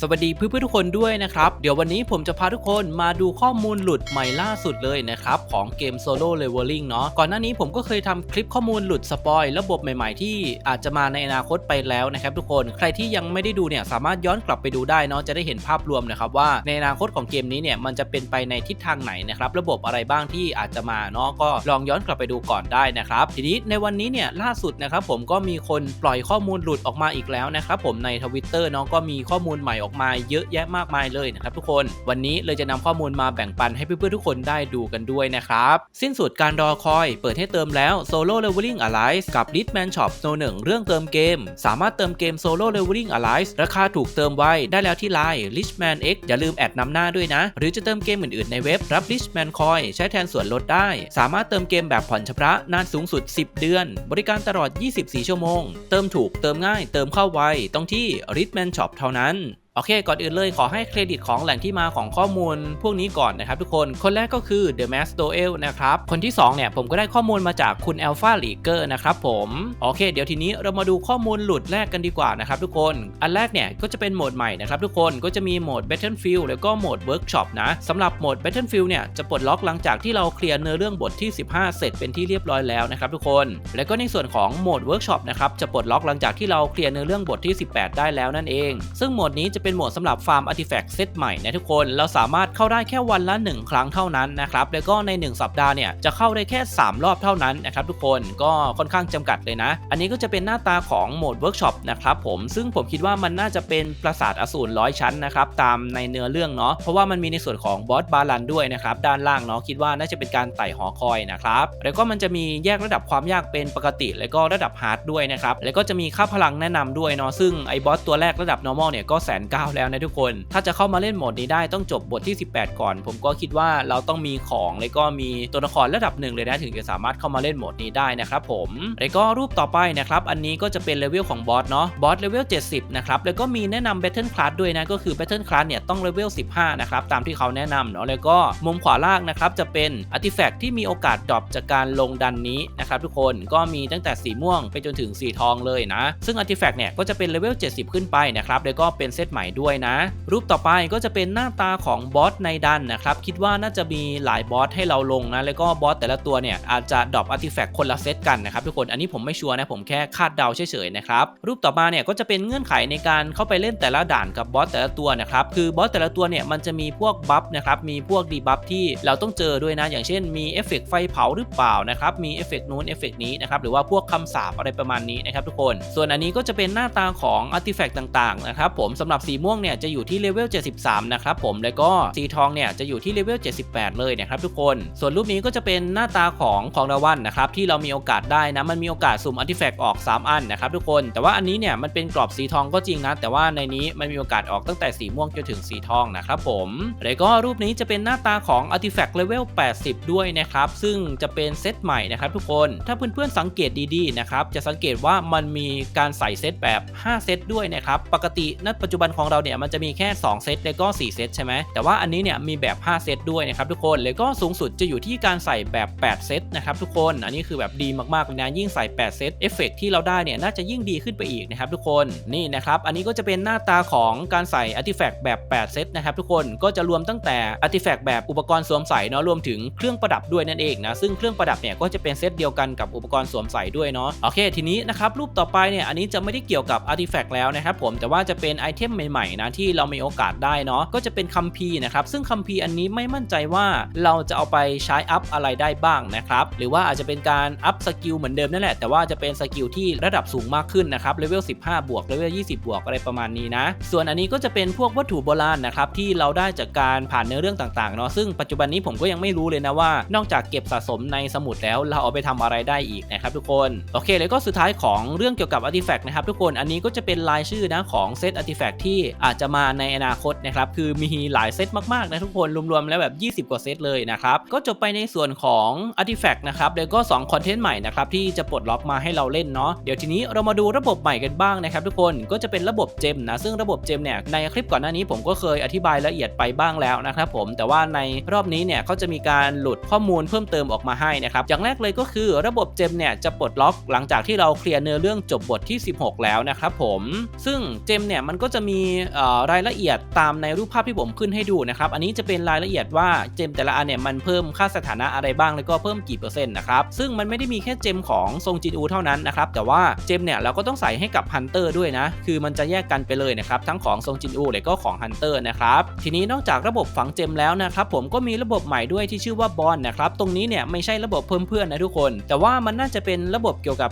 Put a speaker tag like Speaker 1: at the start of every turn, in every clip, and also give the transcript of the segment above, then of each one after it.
Speaker 1: สวัสดีเพื่อนๆทุกคนด้วยนะครับ เดี๋ยววันนี้ผมจะพาทุกคนมาดูข้อมูลหลุดใหม่ล่าสุดเลยนะครับ ของเกม Solo Leveling เนาะก่อนหน้านี้ผมก็เคยทำคลิปข้อมูลหลุดสปอยระบบใหม่ๆ ที่อาจจะมาในอนาคตไปแล้วนะครับทุกคนใครที่ยังไม่ได้ดูเนี่ยสามารถย้อนกลับไปดูได้เนาะจะได้เห็นภาพรวมนะครับว่าในอนาคตของเกมนี้เนี่ยมันจะเป็นไปในทิศทางไหนนะครับระบบอะไรบ้างที่อาจจะมาเนาะก็ลองย้อนกลับไปดูก่อนได้นะครับทีนี้ในวันนี้เนี่ยล่าสุดนะครับผมก็มีคนปล่อยข้อมูลหลุดออกมาอีกแล้วนะครับผมในทวิตเตอร์เนาะก็มีข้อมูลใหม่ออกมาเยอะแยะมากมายเลยนะครับทุกคน วันนี้เลยจะนำข้อมูลมาแบ่งปันให้เพื่อนๆทุกคนได้ดูกันด้วยนะครับ สิ้นสุดการรอคอย เปิดให้เติมแล้ว Solo Leveling Alive กับ Ditman Shop No 1เรื่องเติมเกม สามารถเติมเกม Solo Leveling Alive ราคาถูกเติมไว้ได้แล้วที่ไลน์ Richman X อย่าลืมแอดนำหน้าด้วยนะ หรือจะเติมเกมอื่นๆในเว็บรับ Richman Coin ใช้แทนส่วนลดได้ สามารถเติมเกมแบบผ่อนชำระนานสูงสุด 10 เดือน บริการตลอด 24 ชั่วโมง เติมถูกเติมง่าย เติมเข้าไวต้องที่ Richman Shop เท่านั้นโอเค ก่อนอื่นเลยขอให้เครดิตของแหล่งที่มาของข้อมูลพวกนี้ก่อนนะครับทุกคน คนแรกก็คือ The Mass Doel นะครับ คนที่ 2 เนี่ย ผมก็ได้ข้อมูลมาจากคุณ Alpha l e a g e r นะครับผม โอเค เดี๋ยวทีนี้เรามาดูข้อมูลหลุดแรกกันดีกว่านะครับทุกคน อันแรกเนี่ยก็จะเป็นโหมดใหม่นะครับทุกคน ก็จะมีโหมด Battlefield แล้วก็โหมด Workshop นะสำหรับโหมด Battlefield เนี่ยจะปลดล็อกหลังจากที่เราเคลียร์เนื้อเรื่องบทที่ 15 เสร็จเป็นที่เรียบร้อยแล้วนะครับทุกคน แล้วก็ในส่วนของโหมด Workshop นะครับจะปลดล็อกหลังจากที่เราเคลียร์เนื้อเรื่องบทที่ 18 ได้แล้วนั่นเอง ซึ่งโหมดนี้จะเป็นโหมดสำหรับฟาร์มอาร์ติแฟกต์เซตใหม่นะทุกคนเราสามารถเข้าได้แค่วันละ 1 ครั้งเท่านั้นนะครับแล้วก็ใน 1 สัปดาห์เนี่ยจะเข้าได้แค่ 3 รอบเท่านั้นนะครับทุกคนก็ค่อนข้างจำกัดเลยนะ อันนี้ก็จะเป็นหน้าตาของโหมดเวิร์กช็อปนะครับผมซึ่งผมคิดว่ามันน่าจะเป็นปราสาทอสูรร้อยชั้นนะครับตามในเนื้อเรื่องเนาะเพราะว่ามันมีในส่วนของบอสบาลันด้วยนะครับด้านล่างเนาะคิดว่าน่าจะเป็นการไต่หอคอยนะครับแล้วก็มันจะมีแยกระดับความยากเป็นปกติ แล้วก็ระดับฮาร์ดด้วยนะครับแล้วก็จะมีค่าพลังแนะนำด้วยเนาะซึ่งไอ้บอสตัวแรกระดับ normal เนี่ยก็แสนเก้าแล้วนะทุกคน ถ้าจะเข้ามาเล่นโหมดนี้ได้ต้องจบบทที่ 18 ก่อน ผมก็คิดว่าเราต้องมีของแล้วก็มีตัวละครระดับหนึ่งเลยนะถึงจะสามารถเข้ามาเล่นโหมดนี้ได้นะครับผมแล้วก็รูปต่อไปนะครับอันนี้ก็จะเป็นเลเวลของบอสเนาะบอสเลเวล70นะครับแล้วก็มีแนะนำ Battle Class ด้วยนะก็คือ Battle Class เนี่ยต้องเลเวล15นะครับตามที่เขาแนะนำเนาะแล้วก็มุมขวาล่างนะครับจะเป็นอาร์ติแฟกต์ที่มีโอกาสดรอปจากการลงดันนี้นะครับทุกคนก็มีตั้งแต่สีม่วงไปจนถึงสีทองเลยนะ ซึ่งอาร์ติแฟกต์เนี่ยก็จะเป็นเลเวล70 ขึ้นไปนะครับแล้วก็เป็นเซตใหม่ด้วยนะ รูปต่อไปก็จะเป็นหน้าตาของบอสในดันนะครับคิดว่าน่าจะมีหลายบอสให้เราลงนะแล้วก็บอสแต่ละตัวเนี่ยอาจจะดรอปอาร์ติแฟกต์คนละเซตกันนะครับทุกคนอันนี้ผมไม่ชัวร์นะผมแค่คาดเดาเฉยๆนะครับรูปต่อมาเนี่ยก็จะเป็นเงื่อนไขในการเข้าไปเล่นแต่ละด่านกับบอสแต่ละตัวนะครับคือบอสแต่ละตัวเนี่ยมันจะมีพวกบัฟนะครับมีพวกดีบัฟที่เราต้องเจอด้วยนะ อย่างเช่นมีเอฟเฟกต์ไฟเผาหรือเปล่านะครับมีเอฟเฟกต์นู้นเอฟเฟกต์นี้นะครับหรือว่าพวกคำสาปอะไรประมาณนี้นะครับทุกคน ส่วนอันนี้ก็จะเป็นหน้าตาของอาร์ติแฟกต์ต่างๆนะครับผมสำหรับสีม่วงเนี่ยจะอยู่ที่เลเวล 73 นะครับผม แล้วก็สีทองเนี่ยจะอยู่ที่เลเวล 78 เลยนะครับทุกคน ส่วนรูปนี้ก็จะเป็นหน้าตาของของรางวัลนะครับที่เรามีโอกาสได้นะ มันมีโอกาสสุ่มอาร์ติแฟกต์ออก 3 อันนะครับทุกคน แต่ว่าอันนี้เนี่ยมันเป็นกรอบสีทองก็จริงนะ แต่ว่าในนี้มันมีโอกาสออกตั้งแต่สีม่วงจนถึงสีทองนะครับผม แล้วก็รูปนี้จะเป็นหน้าตาของอาร์ติแฟกต์เลเวล 80 ด้วยนะครับ ซึ่งจะเป็นเซตใหม่นะครับทุกคน ถ้าเพื่อนๆสังเกตดีๆนะครับ จะสังเกตว่ามันมีการใส่เซตแบบ 5 เซตด้วยนะครับ ปกติณปัจจุบันของเราเนี่ยมันจะมีแค่ 2 เซตแล้วก็ 4 เซตใช่ไหมแต่ว่าอันนี้เนี่ยมีแบบ 5 เซตด้วยนะครับทุกคนแล้วก็สูงสุดจะอยู่ที่การใส่แบบ 8 เซตนะครับทุกคนอันนี้คือแบบดีมากๆเลยนะยิ่งใส่ 8 เซตเอฟเฟกที่เราได้เนี่ยน่าจะยิ่งดีขึ้นไปอีกนะครับทุกคนนี่นะครับอันนี้ก็จะเป็นหน้าตาของการใส่อาร์ติแฟกต์แบบ 8 เซตนะครับทุกคนก็จะรวมตั้งแต่อาร์ติแฟกต์แบบอุปกรณ์สวมใส่เนาะรวมถึงเครื่องประดับด้วยนั่นเองนะซึ่งเครื่องประดับเนี่ยก็จะเป็นเซตเดียวกันกับอุปกรณ์สวมใส่ด้วยเนาะโอเคทีนี้นะครับรูปต่อไปเนี่ยอันนี้จะไม่ได้เกี่ยวกับอาร์ติแฟกต์แล้วนะครับผมแต่ว่าจะเป็นไอเทมใหม่ๆนะที่เรามีโอกาสได้เนาะก็จะเป็นคัมภีร์นะครับซึ่งคัมภีร์อันนี้ไม่มั่นใจว่าเราจะเอาไปใช้อัพอะไรได้บ้างนะครับหรือว่าอาจจะเป็นการอัพสกิลเหมือนเดิมนั่นแหละแต่ว่าจะเป็นสกิลที่ระดับสูงมากขึ้นนะครับเลเวล15 บวกเลเวล20 บวกอะไรประมาณนี้นะ ส่วนอันนี้ก็จะเป็นพวกวัตถุโบราณนะครับที่เราได้จากการผ่านเนื้อเรื่องต่างๆเนาะซึ่งปัจจุบันนี้ผมก็ยังไม่รู้เลยนะว่า นอกจากเก็บสะสมในสมุดแล้วเราเอาไปทำอะไรได้อีกนะครับทุกคนโอเคแล้วก็สุดท้ายของเรื่องเกี่ยวกับอาร์ติแฟกต์นะครับทุกคนอันนี้ก็จะเป็นรายชื่อนะของเซตอาร์ติแฟกต์ที่อาจจะมาในอนาคตนะครับคือมีหลายเซตมากๆนะทุกคนรวมๆแล้วแบบ 20 กว่าเซตเลยนะครับก็จบไปในส่วนของอาร์ติแฟกต์นะครับแล้วก็2คอนเทนต์ใหม่นะครับที่จะปลดล็อกมาให้เราเล่นเนาะเดี๋ยวทีนี้เรามาดูระบบใหม่กันบ้างนะครับทุกคนก็จะเป็นระบบเจมนะซึ่งระบบเจมเนี่ยในคลิปก่อนหน้านี้ผมก็เคยอธิบายละเอียดไปบ้างแล้วนะครับผมแต่ว่าในรอบนี้เนี่ยเขาจะมีการหลุดข้อมูลเพิ่มเติมออกมาให้นะครับอย่างแรกเลยก็คือระบบเจมเนี่ยจะปลดล็อกหลังจากที่เราเคลียร์เนื้อเรื่องจบบทที่ 16 แล้วนะครับผมซึ่งเจมเนี่ยมันก็จะมีรายละเอียดตามในรูปภาพที่ผมขึ้นให้ดูนะครับ อันนี้จะเป็นรายละเอียดว่าเจมแต่ละอันเนี่ยมันเพิ่มค่าสถานะอะไรบ้างแล้วก็เพิ่มกี่เปอร์เซ็นต์นะครับ ซึ่งมันไม่ได้มีแค่เจมของทรงจินอูเท่านั้นนะครับ แต่ว่าเจมเนี่ยเราก็ต้องใส่ให้กับฮันเตอร์ด้วยนะ คือมันจะแยกกันไปเลยนะครับ ทั้งของทรงจินอูและก็ของฮันเตอร์นะครับ ทีนี้นอกจากระบบฝังเจมแล้วนะครับผมก็มีระบบใหม่ด้วยที่ชื่อว่าบอลนะครับ ตรงนี้เนี่ยไม่ใช่ระบบเพิ่มเพื่อนนะทุกคน แต่ว่ามันน่าจะเป็นระบบเกี่ยวกับ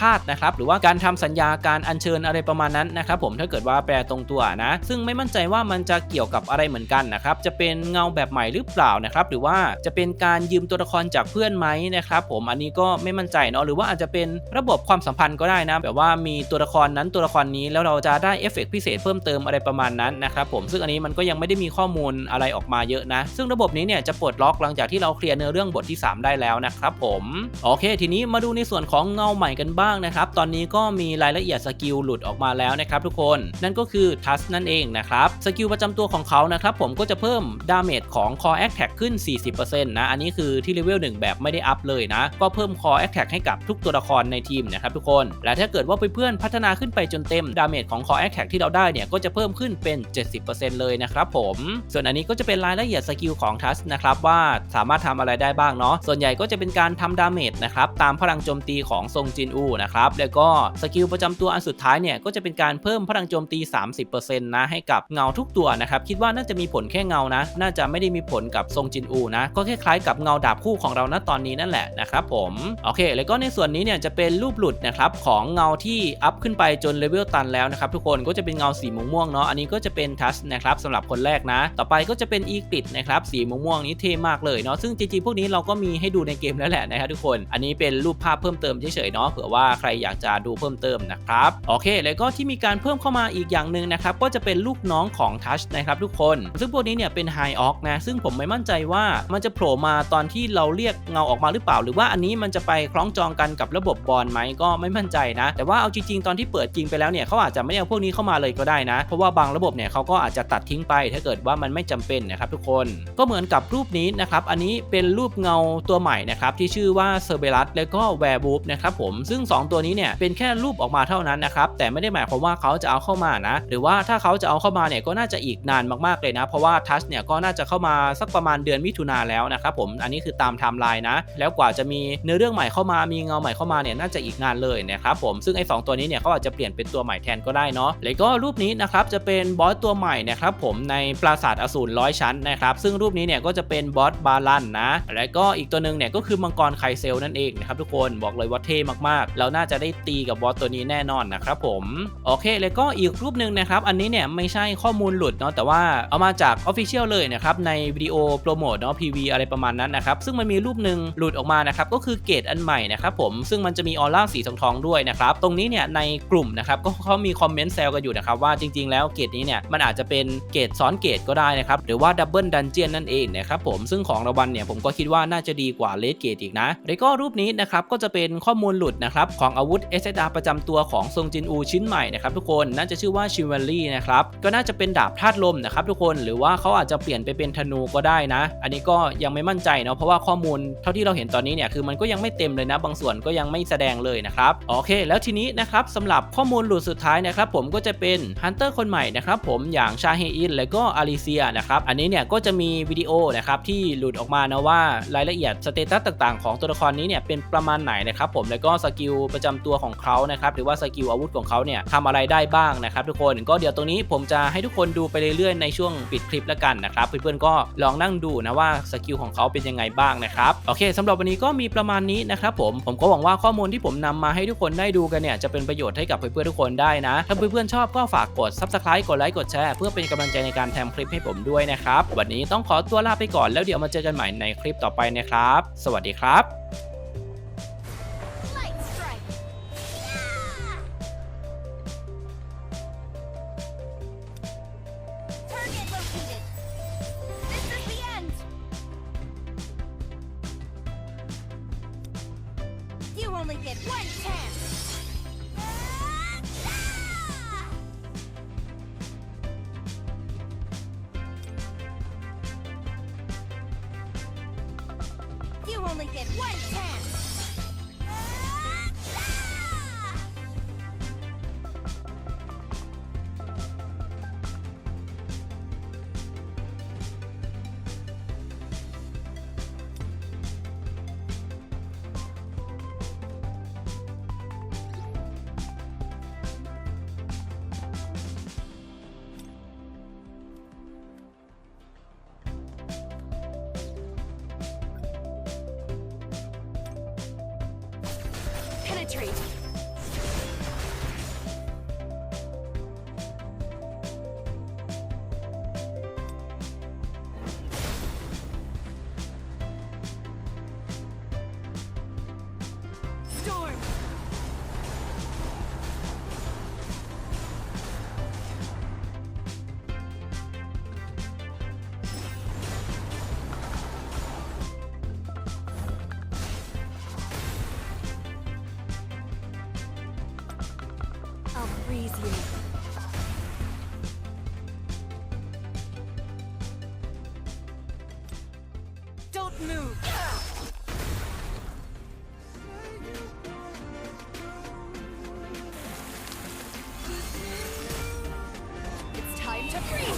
Speaker 1: ธาตุนะครับ หรือว่าการทำสัญญาการอัญเชิญอะไรประมาณนั้นนะครับผมถ้าเกิดว่าแปลตรงตวนะ ซึ่งไม่มั่นใจว่ามันจะเกี่ยวกับอะไรเหมือนกันนะครับ จะเป็นเงาแบบใหม่หรือเปล่านะครับ หรือว่าจะเป็นการยืมตัวละครจากเพื่อนไหมนะครับผม อันนี้ก็ไม่มั่นใจเนาะ หรือว่าอาจจะเป็นระบบความสัมพันธ์ก็ได้นะ แบบว่ามีตัวละครนั้นตัวละครนี้แล้วเราจะได้เอฟเฟกต์พิเศษเพิ่มเติมอะไรประมาณนั้นนะครับผม ซึ่งอันนี้มันก็ยังไม่ได้มีข้อมูลอะไรออกมาเยอะนะ ซึ่งระบบนี้เนี่ยจะปลดล็อกหลังจากที่เราเคลียร์เนื้อเรื่องบทที่ 3 ได้แล้วนะครับผม โอเค ทีนี้มาดูในส่วนของเงาใหม่กันบ้างนะครับ ตอนนี้ก็มีรายละเอียดสกิลหลุดออกมาแล้วนะครับทุกคน นั่นก็คือทัสนั่นเองนะครับสกิลประจำตัวของเขานะครับผมก็จะเพิ่มดาเมจของ Core Attack ขึ้น 40%นะอันนี้คือที่เลเวล1แบบไม่ได้อัพเลยนะ ก็เพิ่ม Core Attack ให้กับทุกตัวละครในทีมนะครับทุกคน และถ้าเกิดว่าเพื่อนๆพัฒนาขึ้นไปจนเต็มดาเมจของ Core Attack ที่เราได้เนี่ยก็จะเพิ่มขึ้นเป็น 70%เลยนะครับผมส่วนอันนี้ก็จะเป็นรายละเอียดสกิลของทัสนะครับว่าสามารถทำอะไรได้บ้างเนาะส่วนใหญ่ก็จะเป็นการทำดาเมจนะครับตามพลังโจมตีของทรงจินอูนะครับแล้วก็สกิลประจำตัวอันสุดท้ายเนี่ยก็จะเป็นการเพิ่มพลังโจมตี 30นะให้กับเงาทุกตัวนะครับคิดว่าน่าจะมีผลแค่เงานะ น่าจะไม่ได้มีผลกับทรงจินอูนะก็คล้ายๆกับเงาดาบคู่ของเราณตอนนี้นั่นแหละนะครับผมโอเค แล้วก็ในส่วนนี้เนี่ยจะเป็นรูปหลุดนะครับของเงาที่อัพขึ้นไปจนเลเวลตันแล้วนะครับทุกคนก็จะเป็นเงาสีม่วงๆเนาะอันนี้ก็จะเป็นทัชนะครับสำหรับคนแรกนะ ต่อไปก็จะเป็นอีกริดนะครับสีม่วงๆนี้เท่มากเลยเนาะซึ่งจริงๆพวกนี้เราก็มีให้ดูในเกมแล้วแหละนะครับทุกคน อันนี้เป็นรูปภาพเพิ่มเติมเฉยๆเนาะเผื่อว่าใครอยากจะดูเพิ่มเติมนะครับโอเค แล้วก็ที่มีการเพิ่มเข้ามาอีกอย่างหนึ่งนะครับก็จะเป็นลูกน้องของทัชนะครับทุกคน ซึ่งพวกนี้เนี่ยเป็นไฮออกนะซึ่งผมไม่มั่นใจว่ามันจะโผล่มาตอนที่เราเรียกเงาออกมาหรือเปล่า หรือว่าอันนี้มันจะไปคล้องจองกันกับระบบบอลไหมก็ไม่มั่นใจนะ แต่ว่าเอาจริงๆตอนที่เปิดจริงไปแล้วเนี่ยเขาอาจจะไม่เอาพวกนี้เข้ามาเลยก็ได้นะ เพราะว่าบางระบบเนี่ยเขาก็อาจจะตัดทิ้งไป ถ้าเกิดว่ามันไม่จำเป็นนะครับทุกคนก็เหมือนกับรูปนี้นะครับอันนี้เป็นรูปเงาตัวใหม่นะครับที่ชื่อว่าเซอร์เบลัสแล้วก็แวร์บูฟนะครับผมซึ่ง 2 ตัวนี้เนี่ยเป็นแค่รูปออกมาเท่านั้นนะครับแต่ไม่ได้หมายความว่าเขาจะเอาเข้ามานะ หรือว่าถ้าเขาจะเอาเข้ามาเนี่ยก็น่าจะอีกนานมากๆเลยนะ เพราะว่าทัชเนี่ยก็น่าจะเข้ามาสักประมาณเดือนมิถุนาแล้วนะครับผมอันนี้คือตามไทม์ไลน์นะ แล้วกว่าจะมีเนื้อเรื่องใหม่เข้ามามีเงาใหม่เข้ามาเนี่ยน่าจะอีกนานเลยนะครับผมซึ่งไอ้สตัวนี้เนี่ยเขาอาจจะเปลี่ยนเป็นตัวใหม่แทนก็ได้เนาะแล้วก็รูปนี้นะครับจะเป็นบอสตัวใหม่นะครับผมในปราสาทอสูรร้อยชั้นนะครับซึ่งรูปนี้เนี่ยก็จะเป็นบอสบาลันนะแล้วก็อีกตัวหนึ่งเนี่ยก็คือมังกรไคเซลนั่นเองนะครับทุกคนบอกเลยว่าเท่มากๆ เราน่าจะได้ตีกับบอสตัวนี้แน่นอนนะครับผมโอเค แล้วก็อีกรูปหนึ่งนะครับครับ อันนี้เนี่ยไม่ใช่ข้อมูลหลุดเนาะแต่ว่าเอามาจาก Official เลยนะครับในวิดีโอโปรโมทเนาะ PV อะไรประมาณนั้นนะครับซึ่งมันมีรูปหนึ่งหลุดออกมานะครับก็คือเกรดอันใหม่นะครับผมซึ่งมันจะมีออร่าสีทองทองด้วยนะครับตรงนี้เนี่ยในกลุ่มนะครับก็เขามีคอมเมนต์แซวกันอยู่นะครับว่าจริง ๆ แล้วเกรดนี้เนี่ยมันอาจจะเป็นเกรดซ้อนเกรดก็ได้นะครับหรือว่าดับเบิลดันเจียนนั่นเองนะครับผมซึ่งของรางวัลเนี่ยผมก็คิดว่าน่าจะดีกว่าเลดเกรดอีกนะแล้วก็รูปนี้นะครับก็จะเป็นข้อมูลหลุดนะครับของอาวุธ SSR ประจำตัวของทรงจินอูชิ้นใหม่นะครับทุกคนน่าจะชื่อว่าชิเวลลี่นะครับก็น่าจะเป็นดาบธาตุลมนะครับทุกคนหรือว่าเขาอาจจะเปลี่ยนไปเป็นธนูก็ได้นะ อันนี้ก็ยังไม่มั่นใจเนาะเพราะว่าข้อมูลเท่าที่เราเห็นตอนนี้เนี่ยคือมันก็ยังไม่เต็มเลยนะ บางส่วนก็ยังไม่แสดงเลยนะครับโอเค แล้วทีนี้นะครับสำหรับข้อมูลหลุดสุดท้ายนะครับผมก็จะเป็นฮันเตอร์คนใหม่นะครับผมอย่างชาเฮอินและก็อาริเซียนะครับอันนี้เนี่ยก็จะมีวิดีโอนะครับที่หลุดออกมานะว่ารายละเอียดสเตตัสต่างๆ ของตัวละครนี้เนี่ยเป็นประมาณไหนนะครับผมแล้วก็สกิลประจำตัวของเขานะครับหรือว่าสกิลอาวุธของเขาเนี่ยทำอะไรได้บ้างนะครับทุกคนก็เดี๋ยวตรงนี้ผมจะให้ทุกคนดูไปเรื่อยๆในช่วงปิดคลิปแล้วกันนะครับ เพื่อนๆก็ลองนั่งดูนะว่าสกิลของเขาเป็นยังไงบ้างนะครับโอเคสำหรับวันนี้ก็มีประมาณนี้นะครับผมผมก็หวังว่าข้อมูลที่ผมนำมาให้ทุกคนได้ดูกันเนี่ยจะเป็นประโยชน์ให้กับเพื่อนๆทุกคนได้นะ ถ้าเพื่อนๆชอบก็ฝากกด subscribe กดไลค์กดแชร์เพื่อเป็นกำลังใจในการทำคลิปให้ผมด้วยนะครับวันนี้ต้องขอตัวลาไปก่อนแล้วเดี๋ยวมาเจอกันใหม่ในคลิปต่อไปนะครับ สวัสดีครับ
Speaker 2: You only get one chance. military. freeze you. Don't move! It's time to freeze!